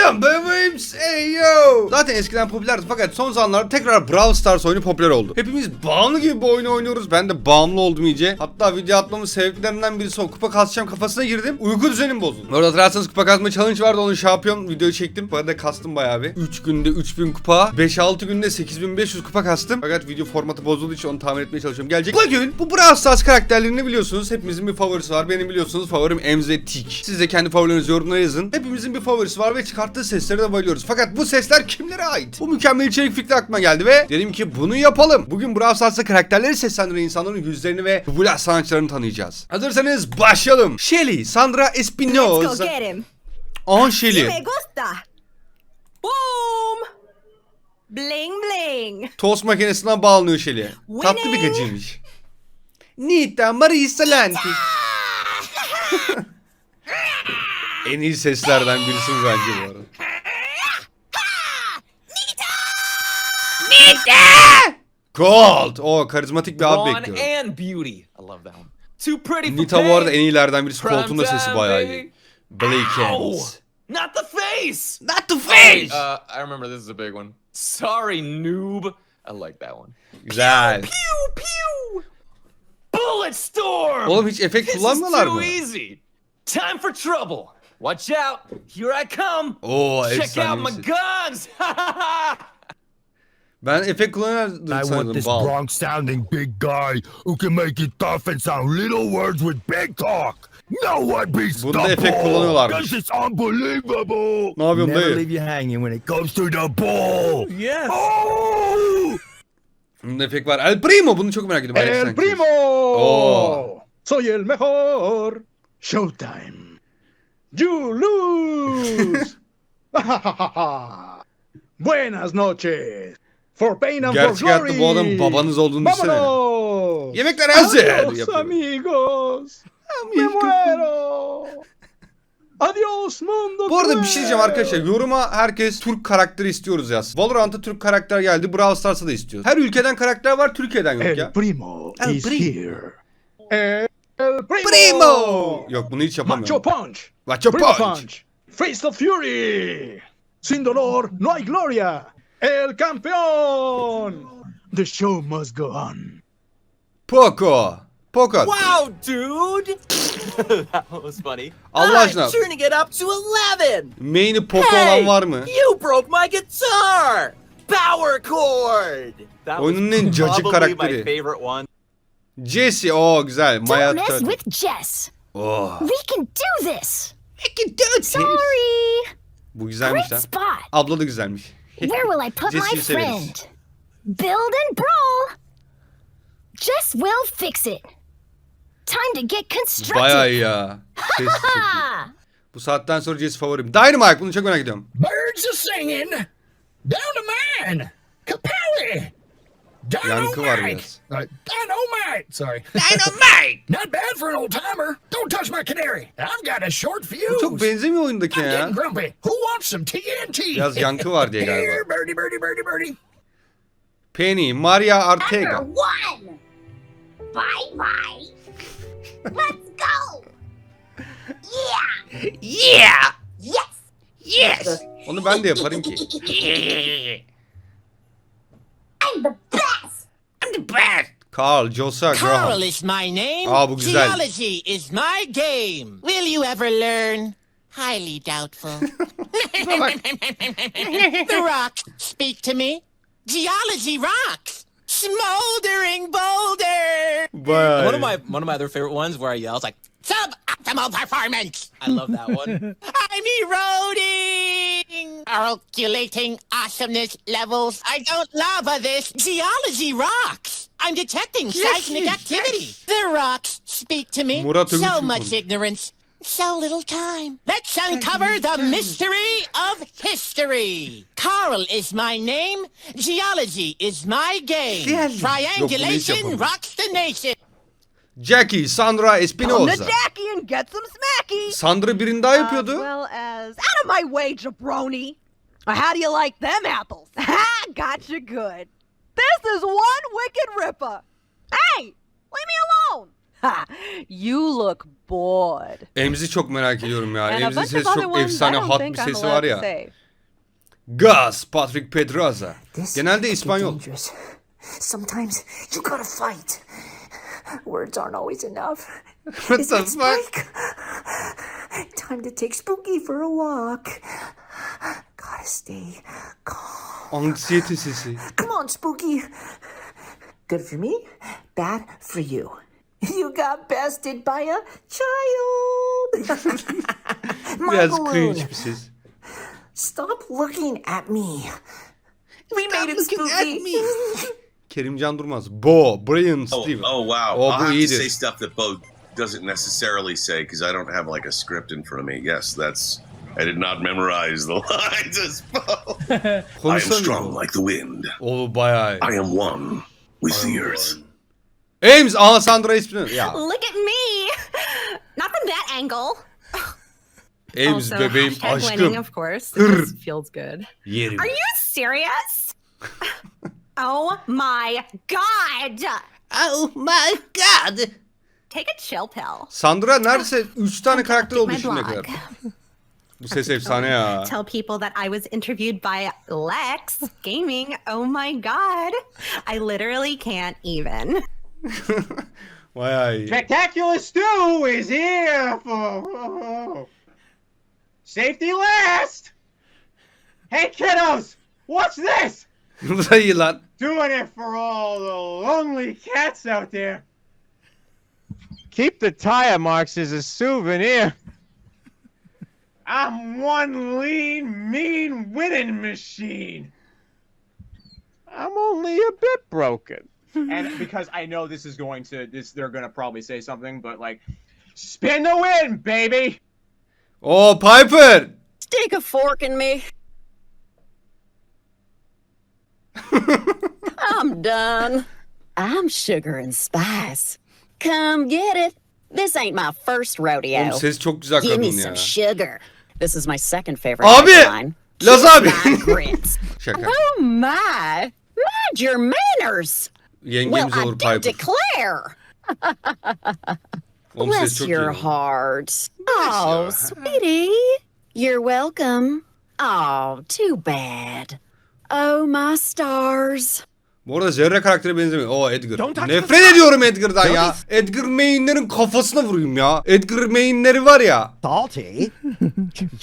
1년 bebeğim. Hey. Zaten eskiden popülerdi fakat son zamanlarda tekrar Brawl Stars oyunu popüler oldu. Hepimiz bağımlı gibi bu oyunu oynuyoruz. Ben de bağımlı oldum iyice. Hatta video atmamın sebeplerinden birisi o. Kupa kasacağım kafasına girdim. Uyku düzenim bozuldu. Bu arada hatırlarsanız kupa kasma challenge vardı. Onun şampiyon videoyu çektim. Bu arada kastım bayağı bir. 3 günde 3000 kupa. 5-6 günde 8500 kupa kastım. Fakat video formatı bozulduğu için onu tamir etmeye çalışıyorum. Gelecek. Bugün bu Brawl Stars karakterlerini biliyorsunuz. Hepimizin bir favorisi var. Benim biliyorsunuz favorim Emzetik. Siz de kendi favorilerinizi yorumlara yazın. Hepimizin bir favorisi var ve çıkarttığı seslere de bayılıyoruz. Fakat bu sesler kimlere ait? Bu mükemmel içerik fikri aklıma geldi ve dedim ki bunu yapalım. Bugün Brawl Stars'ta karakterleri seslendiren insanların yüzlerini ve popüler sanatçılarını tanıyacağız. Hazırsanız başlayalım. Shelly, Sandra Espinosa. On Shelly. me gusta. Boom. Bling bling. Tost makinesinden bağlanıyor Shelly. Tatlı bir gacıymış. Nita Marisa Lanti. en iyi seslerden birisi bu bence bu arada. Gold. O karizmatik bir abi Brawn bekliyorum. and beauty. I love that one. Too pretty for Nita bu arada en pain. iyilerden birisi. Prime Colt'un da sesi time, bayağı baby. iyi. Blake Ow! Hands. Not the face. Not the face. Uh, I remember this is a big one. Sorry, noob. I like that one. Güzel. Pew pew. Bullet storm. Oğlum hiç efekt this is kullanmıyorlar too mı? easy. Time for trouble. Watch out. Here I come. Oo Check out my bir ses. guns. Ben efekt kullanıyordum I want sanıyordum. this Bal. Bronx sounding big guy who can make it tough and sound little words with big talk. No one beats Bunda the efekt ball. kullanıyorlarmış. This is unbelievable. Ne yapıyorsun Never dayı? leave you hanging when it comes to the ball. yes. Oh! Bunda efekt var. El Primo bunu çok merak ediyorum. Alex ¡El Sanchez. primo! Oh. ¡Soy el mejor! ¡Showtime! ¡You lose! Buenas noches! For pain and for Gerçek hayatta glory! bu adamın babanız olduğunu düşünsene. Yemekler hazır! ¡Adiós, yapıyor. amigos! ¡Me muero! ¡Adiós, mundo Bu arada bir şey diyeceğim arkadaşlar. Yoruma herkes Türk karakteri istiyoruz yaz. Valorant'a Türk karakter geldi. Brawl Stars'a da istiyoruz. Her ülkeden karakter var. Türkiye'den yok El ya. primo El is primo. here. El, el primo! Primo! Yok bunu hiç Macho yapamıyorum. Punch! Macho Primo Punch. Punch. Face of Fury. Sin dolor no hay gloria. El campeón. The show must go on. Poco. Poco. Wow, dude! that was funny. Allah aşkına. I'm turning it up to 11! Main'i Poco Hey! olan var mı? You broke my guitar! Power chord! That Oyunun en cacık probably karakteri. my favorite one. Jesse. Oo güzel. Maya Don't mess with Jess. Oh. We can do this. Sorry. Sorry. Bu güzelmiş Great lan. spot. Abla da güzelmiş. Where will I put my friend? Build and brawl. Jess will fix it. Time to get constructive. Bayağı iyi ya. Ses çok iyi. Bu saatten sonra Jesse favorim. Dynamite bunu çok merak ediyorum. Birds are singing. Down to mine. Kapowie. Yankı var Dynamite. biraz. Uh, dynamite. Sorry. Dynamite. Not bad for an old timer. Don't touch my canary. I've got a short fuse. Bu çok benzemiyor oyundaki I'm ya. getting grumpy. Who wants some TNT? Biraz yankı var diye galiba. Here, birdie, birdie, birdie, birdie. Penny, Maria Ortega. one. Bye bye. Let's go. Yeah. Yeah. Yes. Yes. Onu ben de yaparım ki. I'm the best. I'm. Carl, Joseph Carl Graham. is my name. Aa, bu güzel. Geology is my game. Will you ever learn? Highly doubtful. the rocks speak to me. Geology rocks. Smoldering boulder. Bayağı One of my one of my other favorite ones where I yell, it's like, Suboptimal performance. I love that one. I'm eroding. Calculating awesomeness levels. I don't lava this. Geology rocks. I'm detecting seismic activity. The rocks speak to me. Murat so much ignorance. So little time. Let's uncover the mystery of history. Carl is my name. Geology is my game. Yok, bunu hiç Triangulation rocks the nation. Jackie, Sandra Come Espinosa. Jackie and get some smacky. Sandra birini daha yapıyordu. As well as out of my way, jabroni. How do you like them apples? Ha! Gotcha good. This is one wicked ripper. Hey, leave me alone. Ha! You look bored. Emzi çok merak ediyorum ya. And of sesi çok efsane hat bir sesi var ya. Gus, Patrick Pedraza. This Genelde İspanyol. Sometimes you gotta fight. Words aren't always enough. What Is the that fuck? Spike? Time to take Spooky for a walk. Gotta stay calm. Anksiyete sesi. Come on, Spooky. Good for me, bad for you. You got bested by a child. My Biraz balloon. cringe. Stop looking at me. We made it, Spooky. Kerimcan Durmaz. Bo, Brian Steve. Oh, Steven. oh wow. Oh, I'll bu have to say stuff that Bo doesn't necessarily say because I don't have like a script in front of me. Yes, that's. I did not memorize the lines as Bo. I am strong like the wind. O bayağı iyi. I am one with the earth. Ames, aha Sandra ismini. Ya Look at me! Not from that angle. Ames also, bebeğim hashtag oh, winning, of course. It just feels good. Yerim. Are you serious? oh my god! Oh my god! Take a chill pill. Sandra neredeyse 3 tane karakter oldu My şimdiye blog. kadar. Bu ses efsane ya. Tell people that I was interviewed by Lex Gaming. Oh my god. I literally can't even. Bayağı iyi. Spectacular Stew is here for safety last. Hey kiddos, what's this? Bu da iyi lan. Doing it for all the lonely cats out there. Keep the tire marks as a souvenir. I'm one lean, mean winning machine. I'm only a bit broken. and because I know this is going to this they're gonna probably say something, but like spin the win, baby! O Piper. Stick a fork in me. I'm done. I'm sugar and spice. Come get it. This ain't my first rodeo. Oğlum ses çok güzel Give me ya. some sugar. This is my second favorite Abi! Laz Kiss abi! my grits. Şaka. oh my! Mind your manners. Well, Yengemiz I olur do Piper. declare. Oğlum ses Bless çok your iyi. heart. Oh, sweetie. You're welcome. Oh, too bad. Oh, my stars. Bu arada Zerre karaktere benzemiyor. O Edgar. Nefret ediyorum Edgar'dan ya. Edgar mainlerin kafasına vurayım ya. Edgar mainleri var ya. Salty?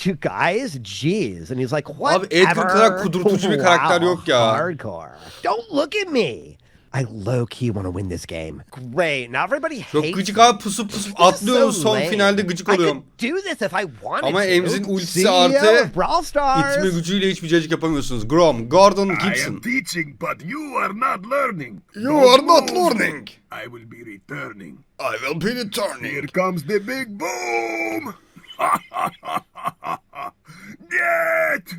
you guys? Jeez. And he's like, what? Abi Edgar kadar kudurtucu bir karakter yok ya. Hardcore. Don't look at me. I low key want to win this game. Great. Now everybody Çok hates gıcık abi pusup pusup atlıyorum so son lame. finalde gıcık I oluyorum. could do this if I wanted Ama to. Ames'in ultisi CEO artı of Brawl Stars. itme gücüyle hiçbir cacık yapamıyorsunuz. Grom, Gordon I am Gibson. teaching, but you are not learning. You are not learning. I will be returning. I will be returning. Here comes the big boom! Get!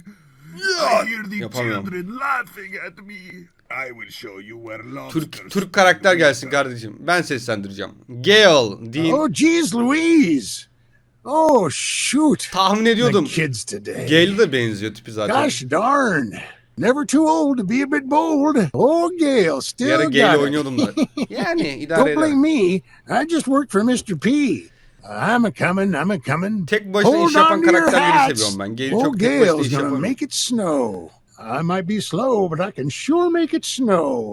I hear the Yapamıyorum. children laughing at me. I will show you where Türk Türk karakter gelsin kardeşim. Ben seslendireceğim. Gale, Dean. Oh, geez, Louise. Oh, shoot. Tahmin ediyordum. The kids today. Gale de benziyor tipi zaten. Gosh darn. Never too old to be a bit bold. Oh, ara still got it. oynuyordum da. Yani idare Don't eder. blame me. I just worked for Mr. P. I'm a coming, I'm a coming. Tek başına Hold iş yapan on to your karakterleri hats. seviyorum ben. Gale'i Oh, çok tek başına Gale's iş gonna yapamıyorum. make it snow. I might be slow, but I can sure make it snow.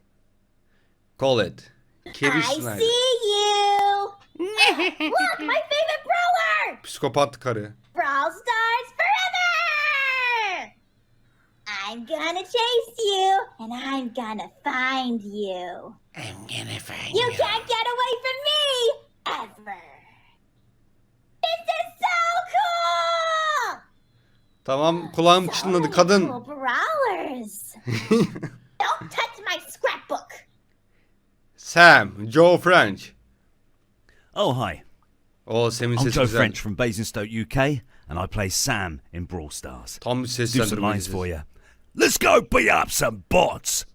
Call it. Carrie I Snyder. see you. Look, my favorite brawler. Psikopat karı. Brawl Stars forever. I'm gonna chase you, and I'm gonna find you. I'm gonna find you. You can't get away from me ever. This is so cool. Tamam kulağım çınladı kadın. Don't touch my scrapbook. Sam, Joe French. Oh, hi. Oh, o Sam'in I'm sesi Joe güzel. French from Basingstoke, UK, and I play Sam in Brawl Stars. Tam bir Do some seslendirme lines dizisi. for you. Let's go beat up some bots.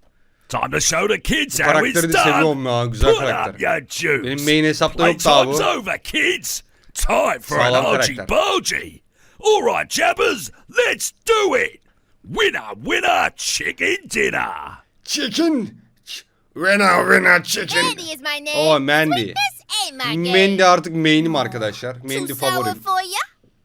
Time to show the kids Bu how karakteri it's de done. seviyorum ya. Güzel Put up karakter. your dukes. Benim main hesapta yok daha bu. Playtime's over, kids. Time for an Sağlam orgy karakter. bogy. All right, jabbers, let's do it. Winner, winner, chicken dinner. Chicken. Ch- Winner, winner, chicken. Mandy is my name. Oh, Mandy. Sweetness Ain't my game. Mandy artık main'im arkadaşlar. Mandy Too sour favorim. for ya?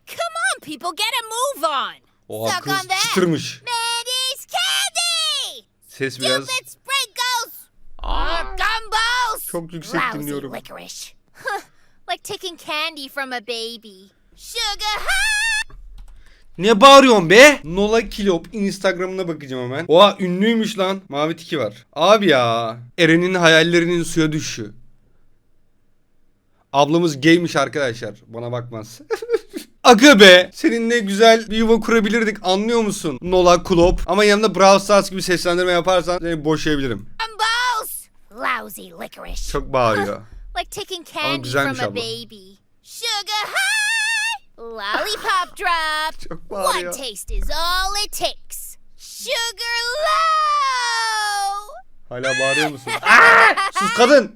Come on, people, get a move on. Oha Suck kız on that. çıtırmış. Mandy's candy. Ses biraz Stupid sprinkles. Uh, gumbos. çok yüksek Lousy dinliyorum. licorice. Huh, like taking candy from a baby. Sugar high. Ne bağırıyorsun be? Nola Kilop Instagram'ına bakacağım hemen. Oha ünlüymüş lan. Mavi tiki var. Abi ya. Eren'in hayallerinin suya düşüşü. Ablamız gaymiş arkadaşlar. Bana bakmaz. Aga be. Seninle güzel bir yuva kurabilirdik. Anlıyor musun? Nola Kulop. Ama yanımda Brawl Stars gibi seslendirme yaparsan seni boşayabilirim. Gumbos. Lousy licorice. Çok bağırıyor. Like taking candy güzelmiş from a abla. baby. Sugar high. Lollipop drop. Çok One taste is all it takes. Sugar low. Hala bağırıyor musun? Aa! Sus kadın.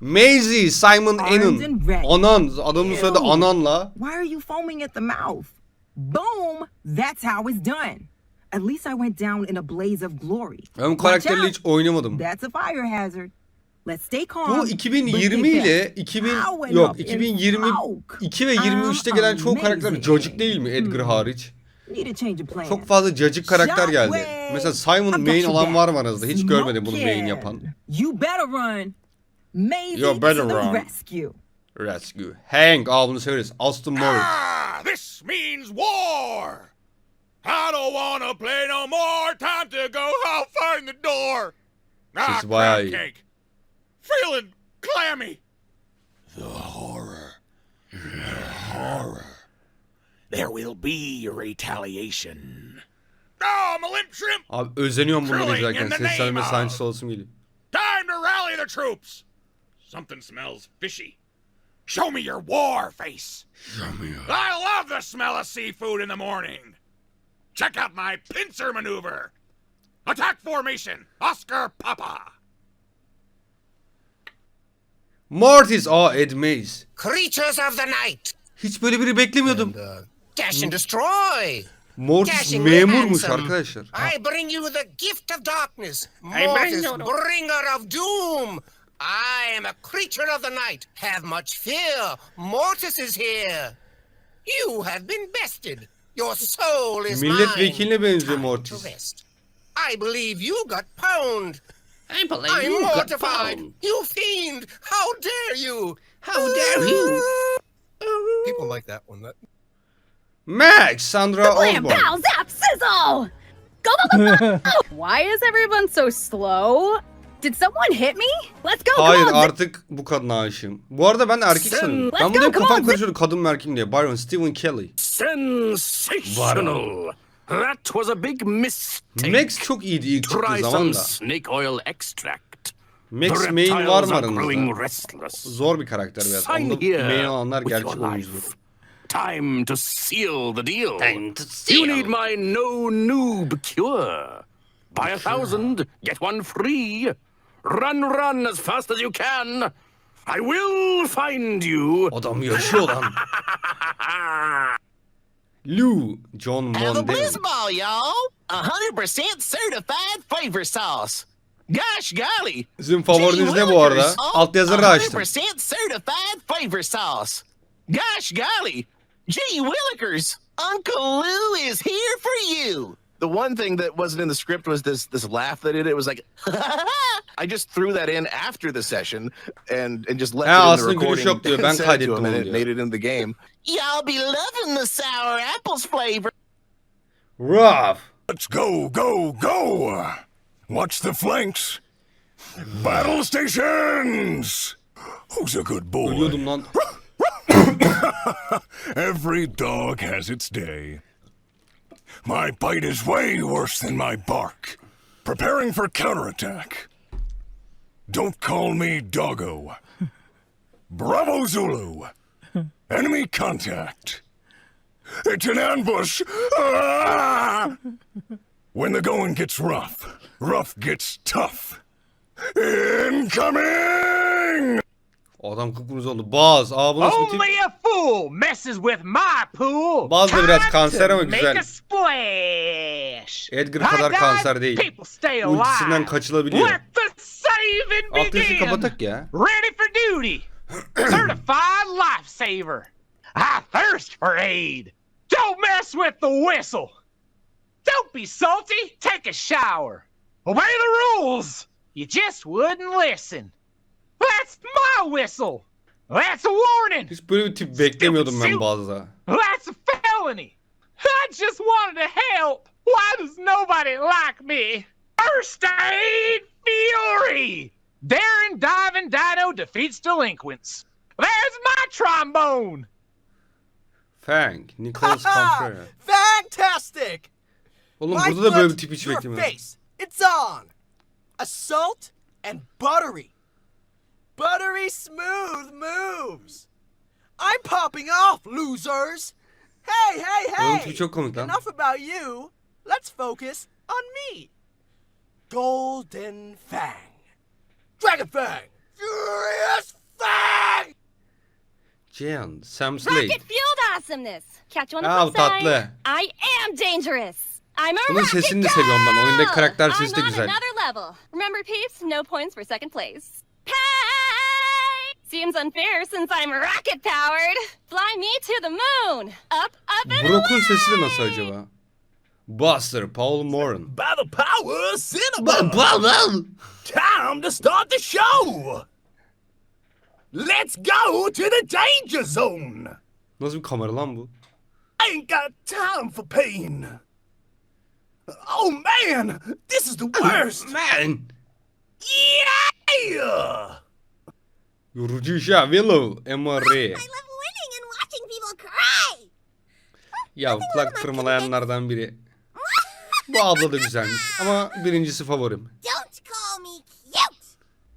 Maisie, Simon Enon. Anan. Adamın soyadı Anan'la. Why are you foaming at the mouth? Boom! That's how it's done. At least I went down in a blaze of glory. Ben bu karakterle hiç oynamadım. That's a fire hazard. Let's stay calm. Bu but 2020 get ile back. 2000 Powering yok up in 2022 ve 23'te gelen çoğu karakter cacık değil mi Edgar hariç? Of plan. Çok fazla cacık karakter geldi. Mesela Simon main olan var mı aranızda? Hiç görmedim bunu main yapan. You better run. Maisie You better run. rescue. Rescue. Hank. Aa bunu söyleriz. Aston Morris. Ah, this means war. I don't wanna play no more. Time to go. I'll find the door. Ah, Sesi bayağı iyi. Cake. Feeling clammy. The horror. The horror. There will be retaliation. Oh, I'm a limp shrimp. Abi özeniyorum bunları Drilling izlerken. in the Seslenme sahnesi olsun geliyor. Time to rally the troops. Something smells fishy. Show me your war face. Show me I love the smell of seafood in the morning. Check out my pincer maneuver. Attack formation. Oscar Papa. Mortis. Aa Ed Mays. Creatures of the night, Hiç böyle biri beklemiyordum. dash and destroy. Mortis Dashingly memurmuş handsome. arkadaşlar. I bring you the gift of darkness, bring Mortis, you- bringer of doom. I am a creature of the night. Have much fear. Mortis is here. You have been bested. Your soul is mine. Milletvekiline benziyor To Mortis. rest. I believe you got pwned. I believe I'm you mortified. found. You fiend! How dare you? How dare you? People like that one. That Max. Sandra Blam, Osborne. pow, zap, sizzle! Go, go, go, go! Why is everyone so slow? Did someone hit me? Let's go, Hayır come on! artık bu kadına aşığım. Bu arada ben de erkek Sen- sanıyorum. Let's Ben burada go, hep come kafam karışıyordu kadın mı erkek mi diye. Byron Stephen Kelly. Sensational. That was a big mistake. Max çok iyiydi ilk çıktığı Try zaman some da. snake oil extract. Max The main var reptiles mı are growing aranızda? restless. Zor bir karakter biraz. Sign Onda here main olanlar with gerçek your oyuncudur. life. Time to seal the deal. Time to You seal. need my no noob cure. Buy a thousand, get one free. Run, run as fast as you can. I will find you. Adam yaşıyor lan. Lou, John Have a Mondale. blizzball, y'all! Hundred percent certified flavor sauce. Gosh golly! Sizin favoriniz ne bu arada? Alt yazıları açtım. 100% certified flavor sauce. Gosh golly! Gee willikers! Uncle Lou is here for you! The one thing that wasn't in the script was this this laugh that it. It was like I just threw that in after the session and and just left Ha, it in aslında the gülüş recording. diyor. and Ben sent it to kaydettim him and onu it diyor. made it in the game. Y'all be loving the sour apples flavor. Rough. Let's go, go, go! Watch the flanks. Battle stations! Who's a good boy? Every dog has its day. My bite is way worse than my bark. Preparing for counterattack. Don't call me doggo. Bravo Zulu. Enemy contact. It's an ambush. Ah! When the going gets rough, rough gets tough. Incoming! Adam kıpkırmızı oldu. Baz. Aa bu nasıl bir tip? Only a fool messes with my pool. Baz da biraz kanser ama make güzel. a splash. Edgar kadar kanser değil. Ultisinden kaçılabiliyor. Let the saving Alt yazıyı kapatak ya. Ready for duty. Certified lifesaver. I thirst for aid. Don't mess with the whistle. Don't be salty. Take a shower. Obey the rules. You just wouldn't listen. That's my whistle. That's a warning. Hiç böyle bir tip beklemiyordum ben Baz'da. That's a felony. I just wanted to help. Why does nobody like me? First aid fury. Daring diving dino defeats delinquents. There's my trombone. Fang. Nicholas Campbell. Fantastic! Oğlum My burada da böyle bir foot, tip hiç your face. It's on. Assault and buttery. Buttery smooth moves. I'm popping off, losers. Hey, hey, Oğlum hey. çok komik lan. Enough about you. Let's focus on me. Golden Fang. Dragon Fang. Furious Fang. Cihan. Sam Slade. Rocket fueled awesomeness. Catch you on the Aa, flip side. tatlı. I am dangerous. I'm a Bunun rocket sesini de seviyorum ben. Oyundaki karakter I'm sesi de on güzel. another level. Remember, peeps, no points for second place. Pay! Seems unfair since I'm rocket powered. Fly me to the moon. Up, up and Brock'un sesi de nasıl acaba? Buster, Paul Moran. By the power of cinema. Time to start the show. Let's go to the danger zone. Nasıl bir kamera lan bu? Ain't got time for pain. Oh man, this is the worst. man. Yeah. Yorucu iş ya. Willow. Emma Ray. Winning and watching people cry. Ya kulak tırmalayanlardan biri. Bu abla da güzelmiş. Ama birincisi favorim. Don't call me cute.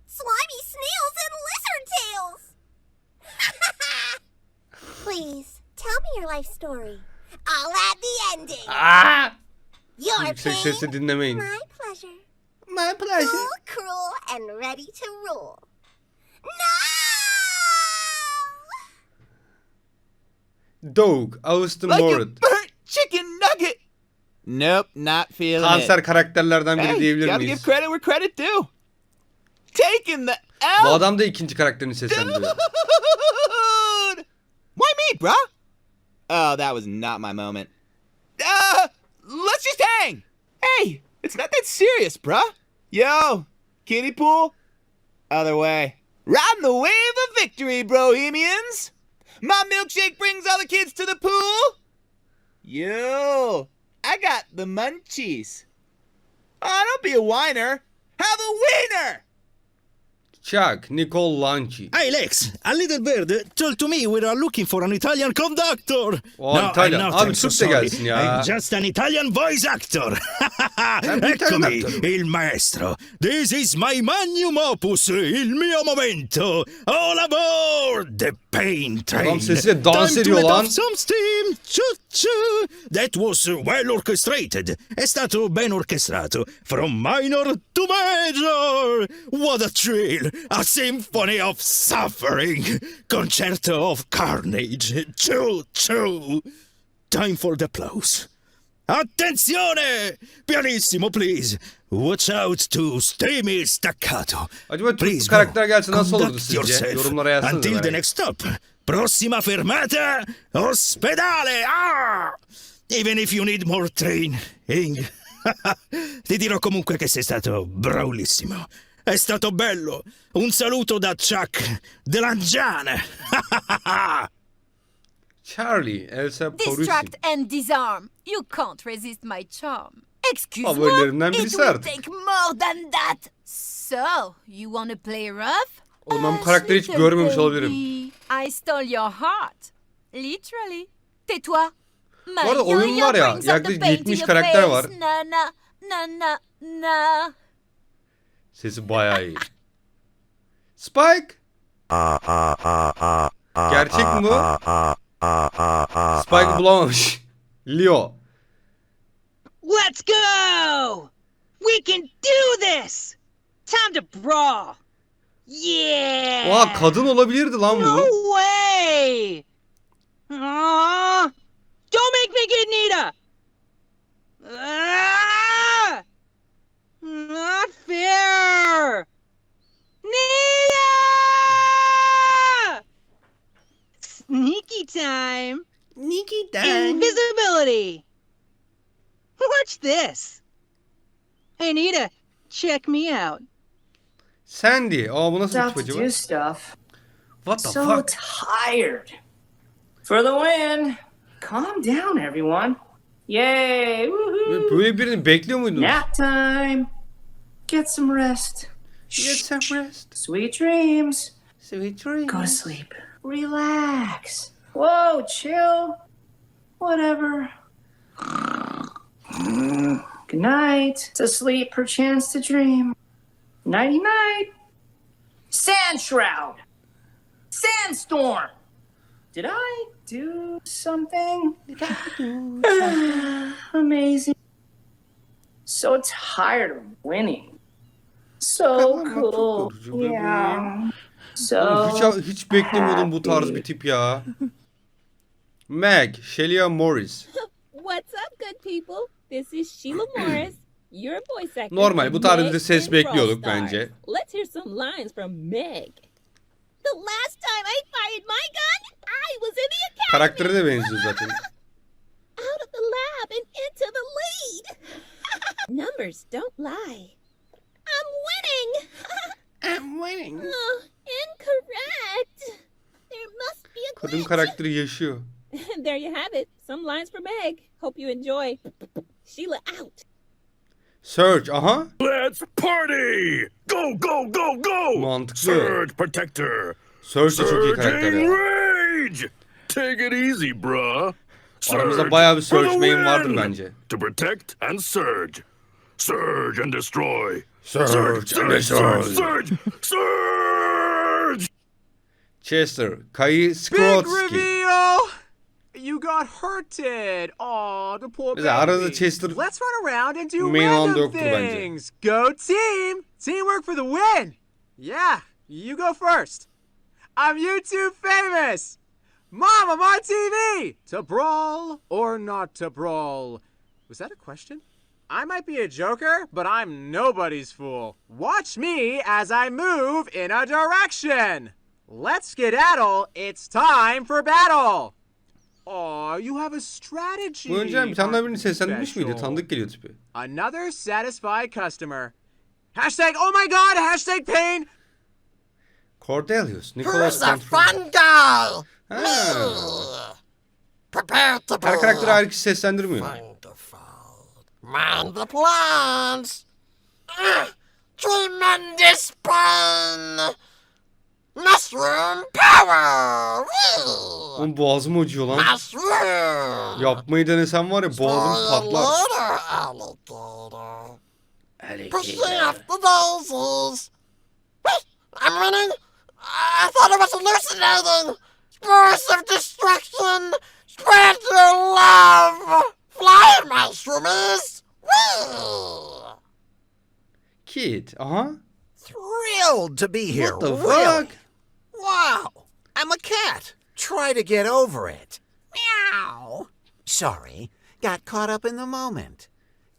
Slimy snails and lizard tails. Please, tell me your life story. I'll add the ending. Aa! Your Yüksek pain, sesle dinlemeyin. my pleasure. My pleasure. Cool, cruel, and ready to rule. Dog. Austin Moran. burnt chicken nugget. Nope, not feeling Kanser karakterlerden biri Hey, diyebilir gotta miyiz? give credit where credit due. Taking the Bu L. adam da ikinci karakterini seslendiriyor. Dude! Why me, bruh? Oh, that was not my moment. Uh, let's just hang. Hey, it's not that serious, bruh. Yo, kiddie pool? Other way. Riding the wave of victory, Bohemians. My milkshake brings all the kids to the pool. Yo, I got the munchies. Oh, don't be a whiner. Have a wiener. Chuck. Nicole Lanchi. Hey Lex, a little bird told to me we are looking for an Italian conductor. O İtalyan. I'm not, Abi I'm so Türk de sorry. gelsin ya. I'm just an Italian voice actor. Sen bir İtalyan Eccomi, il maestro. This is my magnum opus, il mio momento. All aboard the pain train. Adam sesiyle dans Time to ediyor let lan. off some steam. Choo-choo. That was well orchestrated. È stato ben orchestrato. From minor to major. What a thrill. A symphony of suffering. Concerto of carnage. Choo-choo. Time for the applause. Attenzione! Pianissimo, please. Watch out to steamy staccato. Acaba Türk Please karakter go. nasıl olurdu Conduct sizce? yourself Yorumlara yazsanıza. Until the next stop. Prossima fermata, ospedale. Ah! Even if you need more training. Ti dirò comunque che sei stato bravissimo. È stato bello. Un saluto da Chuck Delangiane. Charlie. Elsa. Distract and disarm. You can't resist my charm. Excuse me. Favorilerinden It will take more than that. So, you wanna play rough? Oğlum ben bu karakteri hiç görmemiş olabilirim. I stole your heart. Literally. Tais-toi. Bu arada oyun var ya, yaklaşık pain to 70 your karakter var. Na na na na na. Sesi bayağı iyi. Spike. Gerçek mi bu? Spike bulamamış. Leo. Let's go! We can do this! Time to brawl! Yeah. Oha kadın olabilirdi lan No way. Aw. Don't make me get Nita. Ah! Not fair. Nita! Sneaky time. Sneaky time. Invisibility. Watch this. Hey Nita, check me out. Sandy. Aa bu nasıl bir About tip to acaba? do stuff. What the so fuck? tired. For the win. Calm down, everyone. Yay! Woohoo! Böyle birini bekliyor muydunuz? Nap time. Get some rest. Get some rest. Sweet dreams. Sweet dreams. Go to sleep. Relax. Whoa, chill. Whatever. Good night. To sleep, perchance to dream. Nighty night. Sand shroud. Sandstorm. Did I do something? Did I do something? Amazing. So tired of winning. So cool. Yeah. So Oğlum hiç, hiç beklemiyordum bu tarz bir tip ya. Meg, Shelia Morris. What's up, good people? This is Sheila Morris, your voice actor. Normal, bu tarzda bir ses bekliyorduk bence. Let's hear some lines from Meg. The last time I fired my gun, I was in the academy. Karakteri de benziyor zaten. Out of the lab and into the lead. Numbers don't lie. I'm winning. I'm winning. Oh, incorrect. There must be a glitch. Kadın karakteri yaşıyor. there you have it. Some lines from Meg. Hope you enjoy. Sheila out. Surge, aha. Let's party! Go, go, go, go! Mantıklı. Surge Protector! Surge de çok iyi karakter ya. Rage! Take it easy, bruh. Aramızda bayağı bir for Surge the main vardır win! bence. To protect and surge. Surge and destroy. Surge and destroy. Surge, surge, surge! Chester, Kai Big Skrotsky. reveal! You got hurted. Aw, the poor Mesela arada baby. Chester Let's run around and do main alanda random yoktur bence. things. Go team! Teamwork for the win! Yeah, you go first. I'm YouTube famous! Mom, I'm on TV! To brawl or not to brawl? Was that a question? I might be a joker, but I'm nobody's fool. Watch me as I move in a direction. Let's skedaddle. It's time for battle. Aw, you have a strategy. Bu önceden bir tane daha birini seslendirmiş miydi? Tanıdık geliyor tipi. Another satisfied customer. Hashtag oh my god, hashtag pain. Cordelius, Nicholas Who's Control. fun guy? Ha. Prepare to Her karakteri ayrı kişi seslendirmiyor. Mind the plans. Tremendous fun. Mushroom power. Oğlum boğazım acıyor lan. Mushroom. Yapmayı denesem var ya boğazım patlar. Alligator. Pushing off the daisies. Wait, I'm running. I thought it was hallucinating. Bursts of destruction. Spread your love. Fly, mushroomies. Whee! Kid, aha. Thrilled to be here. What the really. fuck? Wow. I'm a cat. Try to get over it. Meow. Sorry. Got caught up in the moment.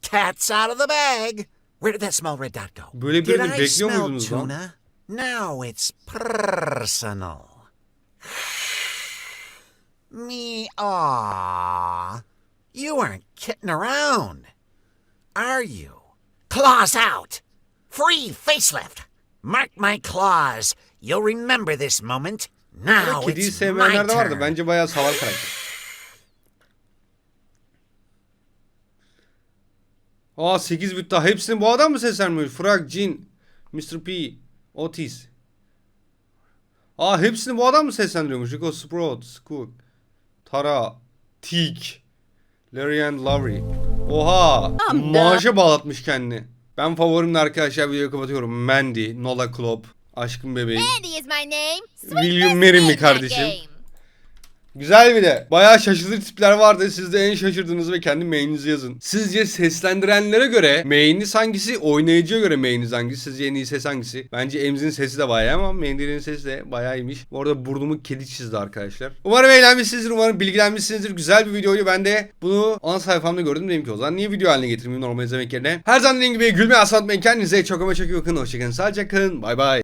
Cat's out of the bag. Where did that small red dot go? Böyle did I smell lan? tuna? Now it's personal. Me aw. You aren't kidding around. Are you? Claws out. Free facelift. Mark my claws. You'll remember this moment. Now Kediyi it's my sevmeyenler de vardı. turn. Bence bayağı salak karakter. Aa 8 bit daha. Hepsini bu adam mı seslenmiyor? Frag, Jin, Mr. P, Otis. Aa hepsini bu adam mı seslendiriyormuş? Rico Sprout, Scoot, Tara, Teak, Larry and Larry. Oha! Da. Maaşa bağlatmış kendini. Ben favorimle arkadaşlar videoyu kapatıyorum. Mandy, Nola Klopp, Aşkın Bebeğim. Andy is my name. Will you marry me kardeşim? Güzel bir de. Bayağı şaşırtıcı tipler vardı. Siz de en şaşırdığınız ve kendi main'inizi yazın. Sizce seslendirenlere göre main'iniz hangisi? Oynayıcıya göre main'iniz hangisi? Sizce en iyi ses hangisi? Bence Emzi'nin sesi de bayağı ama Mendy'nin sesi de bayağı iyiymiş. Bu arada burnumu kedi çizdi arkadaşlar. Umarım eğlenmişsinizdir. Umarım bilgilenmişsinizdir. Güzel bir videoydu. Ben de bunu ana sayfamda gördüm. Dedim ki o zaman niye video haline getirmeyeyim normal izlemek yerine. Her zaman dediğim gibi gülmeyi asla unutmayın. Kendinize çok ama çok iyi bakın. Hoşçakalın. Sağlıcakla kalın. Bay bay.